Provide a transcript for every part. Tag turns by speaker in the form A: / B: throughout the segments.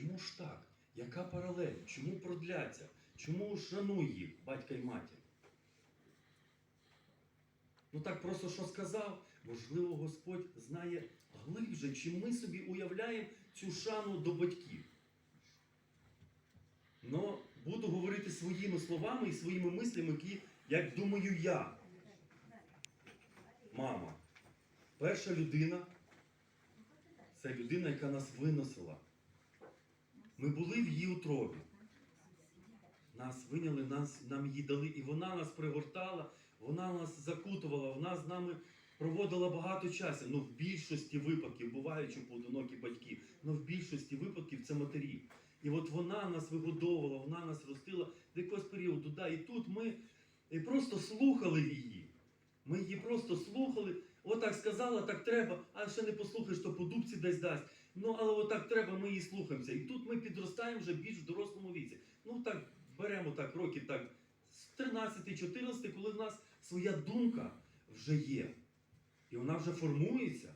A: чому ж так? Яка паралель? Чому продляться? Чому шануй їх, батька і матір? Ну так просто що сказав, можливо, Господь знає глибше, чи ми собі уявляємо цю шану до батьків. Но буду говорити своїми словами і своїми мислями, які, як думаю я. Мама. Перша людина це людина, яка нас виносила. Ми були в її утробі. Нас виняли, нас, нам її дали, і вона нас пригортала, вона нас закутувала, вона з нами проводила багато часу. Ну, в більшості випадків, буваючи поодинокі батьки, але в більшості випадків це матері. І от вона нас вигодовувала, вона нас ростила до якогось періоду. Да, і тут ми просто слухали її. Ми її просто слухали. Отак сказала, так треба, а ще не послухаєш, то по дубці десь дасть. Ну, але отак треба, ми її слухаємося. І тут ми підростаємо вже більш в дорослому віці. Ну так беремо так років так з 13-14, коли в нас своя думка вже є. І вона вже формується.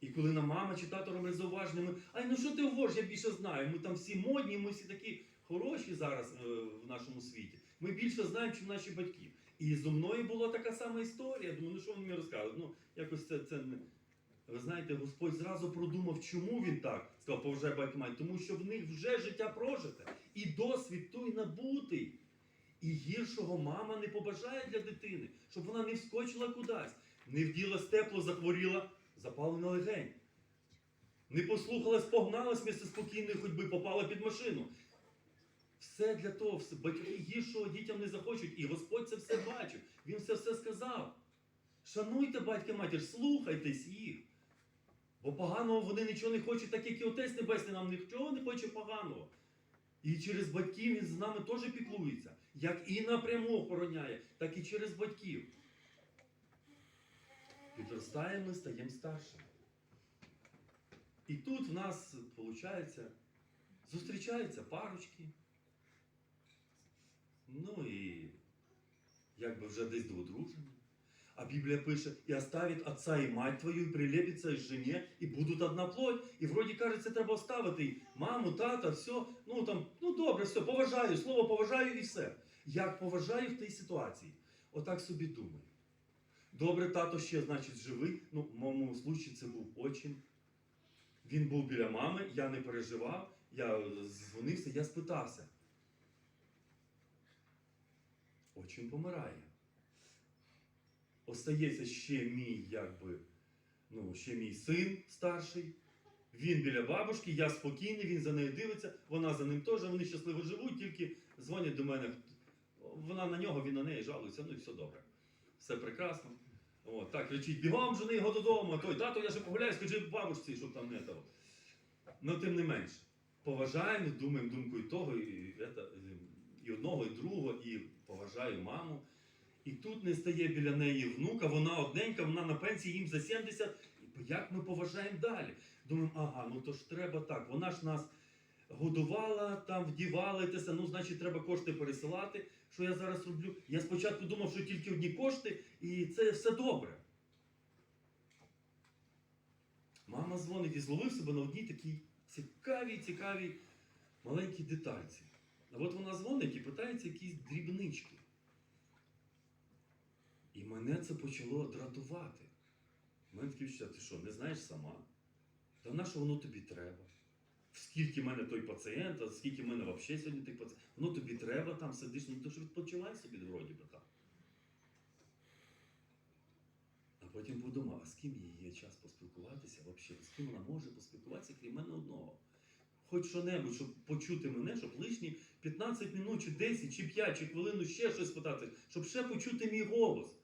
A: І коли нам мама чи тато роблять зауваження, ми, ай, ну що ти говориш, я більше знаю. Ми там всі модні, ми всі такі хороші зараз е, в нашому світі. Ми більше знаємо, ніж наші батьки. І зо мною була така сама історія. Думаю, ну що він мені розказує? Ну, якось це, це не. Ви знаєте, Господь зразу продумав, чому він так сказав, поважай батька мать, тому що в них вже життя прожите, і досвід той набутий. І гіршого мама не побажає для дитини, щоб вона не вскочила кудись, не вділась тепло, захворіла, запалена легень. Не послухалась, погналась місце спокійної ходьби, попала під машину. Все для того, все, батьки гіршого дітям не захочуть. І Господь це все бачив. Він це все сказав. Шануйте батька матір, слухайтесь їх. Бо поганого вони нічого не хочуть, так як і Отець Небесний нам нічого не хоче поганого. І через батьків він з нами теж піклується. Як і напряму охороняє, так і через батьків. Підростаємо, ми стаємо старшими. І тут в нас, виходить, зустрічаються парочки. Ну і якби вже десь до одруження. А Біблія пише, і оставить отца і мать твою, і прилепиться к жене, і будуть одна плоть. І вроді каже, це треба оставити маму, тата, все. Ну там, ну добре, все, поважаю, слово поважаю і все. Як поважаю в тій ситуації? Отак собі думаю. Добре, тато ще, значить, живий. Ну, в моєму случаї це був отчим. Він був біля мами, я не переживав, я дзвонився, я спитався. Отчим помирає. Остається ще мій, якби, ну, ще мій син старший. Він біля бабушки, я спокійний, він за нею дивиться, вона за ним теж, вони щасливо живуть, тільки дзвонять до мене. Вона на нього, він на неї жалується, ну і все добре. Все прекрасно. От, так, кричить, бігом жени його додому, а той тато, я ще погуляю, скажи бабушці, щоб там не того. Ну, тим не менш, поважаємо, думаємо думкою того, і, это, і одного, і другого, і поважаю маму. І тут не стає біля неї внука, вона одненька, вона на пенсії їм за 70. І Як ми поважаємо далі? Думаємо, ага, ну то ж треба так. Вона ж нас годувала, там вдівала, і ну, значить, треба кошти пересилати. Що я зараз роблю? Я спочатку думав, що тільки одні кошти, і це все добре. Мама дзвонить і зловив себе на одній такій цікавій, цікавій маленькій детальці. А от вона дзвонить і питається якісь дрібнички. І мене це почало дратувати. У мене таке відчуття, ти що, не знаєш сама? Та на що воно тобі треба? Скільки в мене той пацієнт, а скільки в мене взагалі сьогодні тих пацієнтів? Воно тобі треба, там сидиш, ну ти ж відпочивай собі вроді би так. А потім подумав, а з ким їй є час поспілкуватися взагалі? З ким вона може поспілкуватися, крім мене одного? Хоч що-небудь, щоб почути мене, щоб лишні 15 минут, чи 10, чи 5, чи хвилину ще щось питати, щоб ще почути мій голос.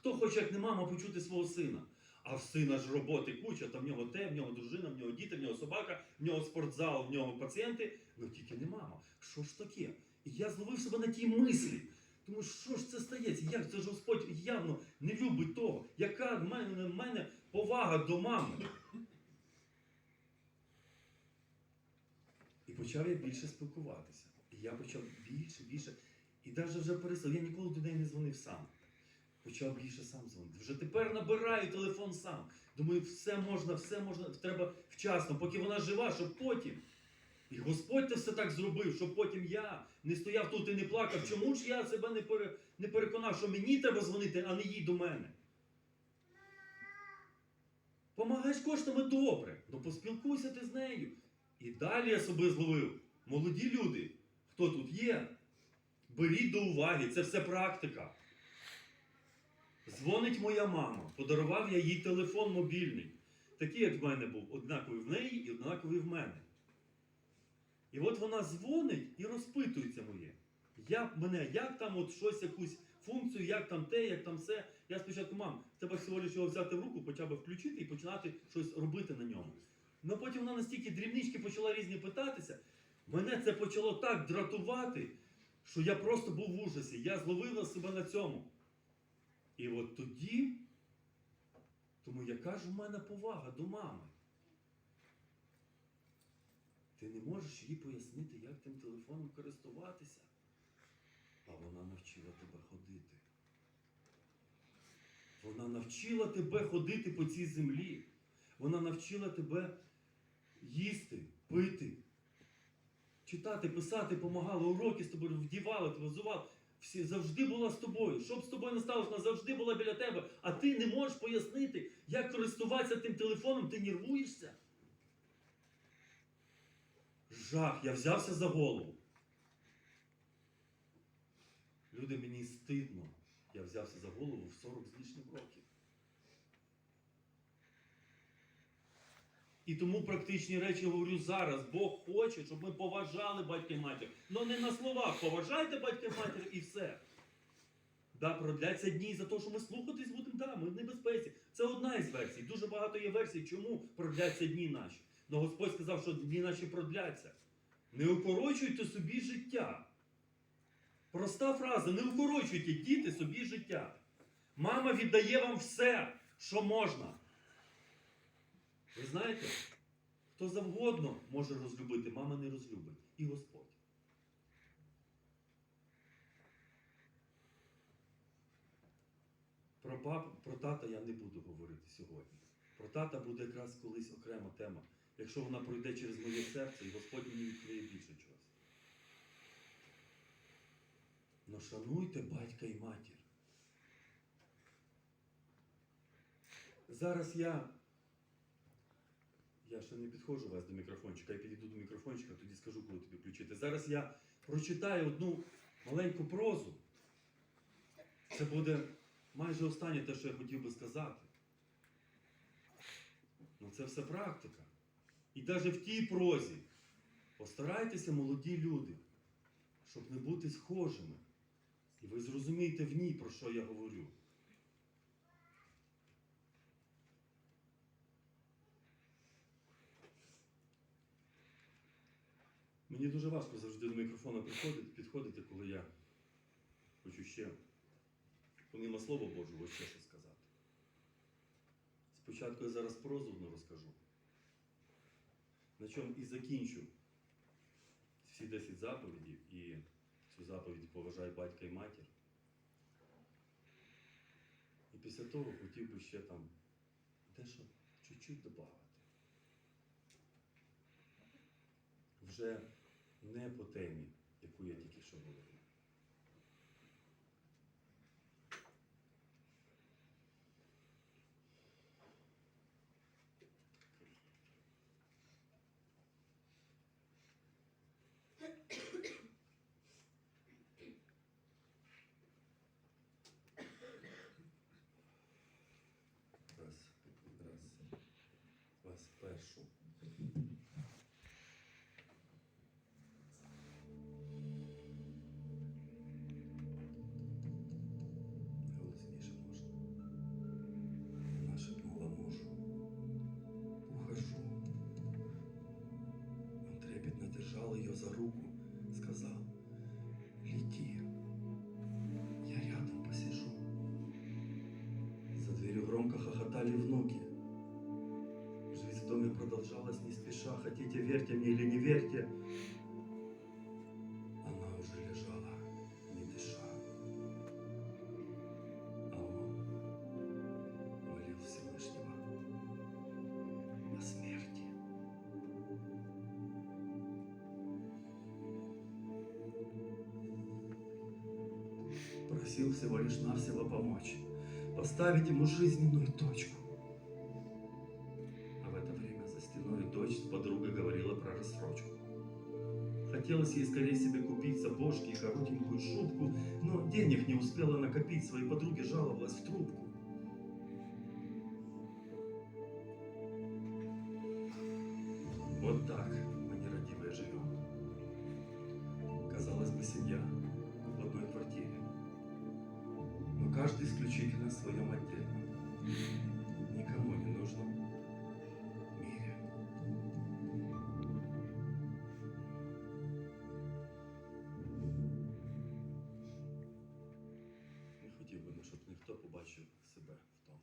A: Хто хоче, як не мама, почути свого сина? А в сина ж роботи куча, там в нього те, в нього дружина, в нього діти, в нього собака, в нього спортзал, в нього пацієнти. Ну тільки не мама. Що ж таке? І я зловив себе на тій мислі. Тому що ж це стається? Як це ж Господь явно не любить того? Яка в мене, в мене повага до мами? І почав я більше спілкуватися. І я почав більше, більше. І навіть вже перестав. Я ніколи до неї не дзвонив сам. Почав більше сам дзвонити. Вже тепер набираю телефон сам. Думаю, все можна, все можна, треба вчасно, поки вона жива, щоб потім. І Господь те все так зробив, щоб потім я не стояв тут і не плакав. Чому ж я себе не, пере, не переконав, що мені треба дзвонити, а не їй до мене? Помагаєш коштами добре, ну поспілкуйся ти з нею. І далі я собі зловив. Молоді люди, хто тут є, беріть до уваги, це все практика. Дзвонить моя мама, подарував я їй телефон мобільний, такий, як в мене був, однаковий в неї і однаковий в мене. І от вона дзвонить і розпитується моє. Як мене, як там от щось, якусь функцію, як там те, як там все. Я спочатку, мам, треба всього лише взяти в руку, хоча б включити і починати щось робити на ньому. Ну потім вона настільки дрібнички почала різні питатися, мене це почало так дратувати, що я просто був в ужасі. Я зловила себе на цьому. І от тоді, тому яка ж у мене повага до мами? Ти не можеш їй пояснити, як тим телефоном користуватися. А вона навчила тебе ходити. Вона навчила тебе ходити по цій землі. Вона навчила тебе їсти, пити, читати, писати, помагала, уроки з тобою вдівала, тебе взувала. Всі завжди була з тобою. Щоб з тобою не сталося, вона завжди була біля тебе, а ти не можеш пояснити, як користуватися тим телефоном, ти нервуєшся. Жах, я взявся за голову. Люди, мені стидно. Я взявся за голову в 40 з лишнім років. І тому практичні речі говорю зараз. Бог хоче, щоб ми поважали батька і матір. Ну не на словах. Поважайте батька і матір і все. Да, продляться дні за те, що ми слухатись будемо, да, ми в небезпеці. Це одна із версій. Дуже багато є версій, чому продляться дні наші. Но Господь сказав, що дні наші продляться. Не укорочуйте собі життя. Проста фраза: не укорочуйте діти собі життя. Мама віддає вам все, що можна. Ви знаєте, хто завгодно може розлюбити, мама не розлюбить. І Господь. Про пап, про тата я не буду говорити сьогодні. Про тата буде якраз колись окрема тема. Якщо вона пройде через моє серце, і Господь мені відкриє більше чогось. Но шануйте батька і матір. Зараз я. Я ще не підходжу вас до мікрофончика, я підійду до мікрофончика, тоді скажу, коли тобі включити. Зараз я прочитаю одну маленьку прозу. Це буде майже останнє те, що я хотів би сказати. Ну це все практика. І навіть в тій прозі постарайтеся, молоді люди, щоб не бути схожими. І ви зрозумієте в ній, про що я говорю. Мені дуже важко завжди до мікрофона підходити, підходити, коли я хочу ще, помимо Слова Божого, ще що сказати. Спочатку я зараз прозу одну розкажу, на чому і закінчу всі 10 заповідів і цю заповідь поважай батька і матір. І після того хотів би ще там дещо чуть-чуть додати. Вже не по темі, яку я тільки що говорив. За руку, сказал, лети, я рядом посижу. За дверью громко хохотали внуки. Жизнь в доме продолжалась не спеша, хотите верьте мне или не верьте. Просил всего лишь навсего помочь, поставить ему жизненную точку. А в это время за стеной дочь с подругой говорила про рассрочку. Хотелось ей скорее себе купить сапожки и коротенькую шубку, но денег не успела накопить, своей подруге жаловалась в трубку. каждый исключительно в своем отдельном, никому не нужном мире. Не хотів би, ну, щоб ніхто побачив себе в тому.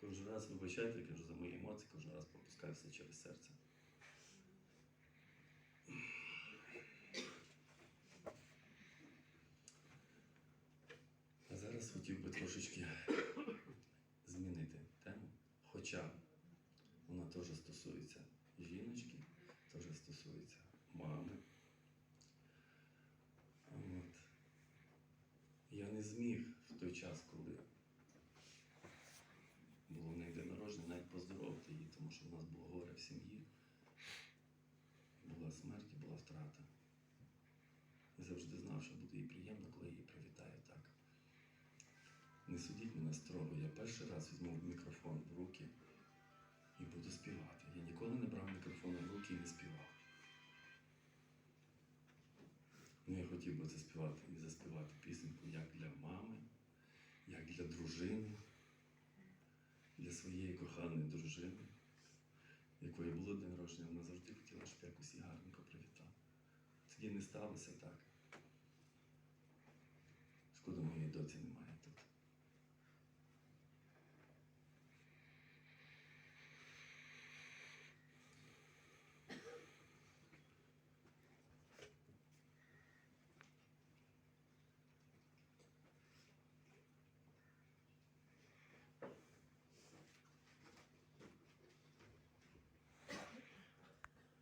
A: Кожен раз вибачайте, кажу за мої емоції, кожен раз пропускаю все через серце. Стосується жіночки, теж стосується мами. От. Я не зміг в той час, коли було в неї день народження, навіть поздоровити її, тому що в нас було горе в сім'ї. Була смерть і була втрата. Я завжди знав, що буде їй приємно, коли її привітаю так. Не судіть мене строго. Я перший раз візьму мікрофон в руки і буду співати. Я ніколи не брав мікрофон в руки і не співав. Ну, я хотів би це співати і заспівати пісеньку як для мами, як для дружини, для своєї коханої дружини, якої було день народження, вона завжди хотіла, щоб якось її гарненько привітав. Тоді не сталося так. Шкода, моєї доці немає.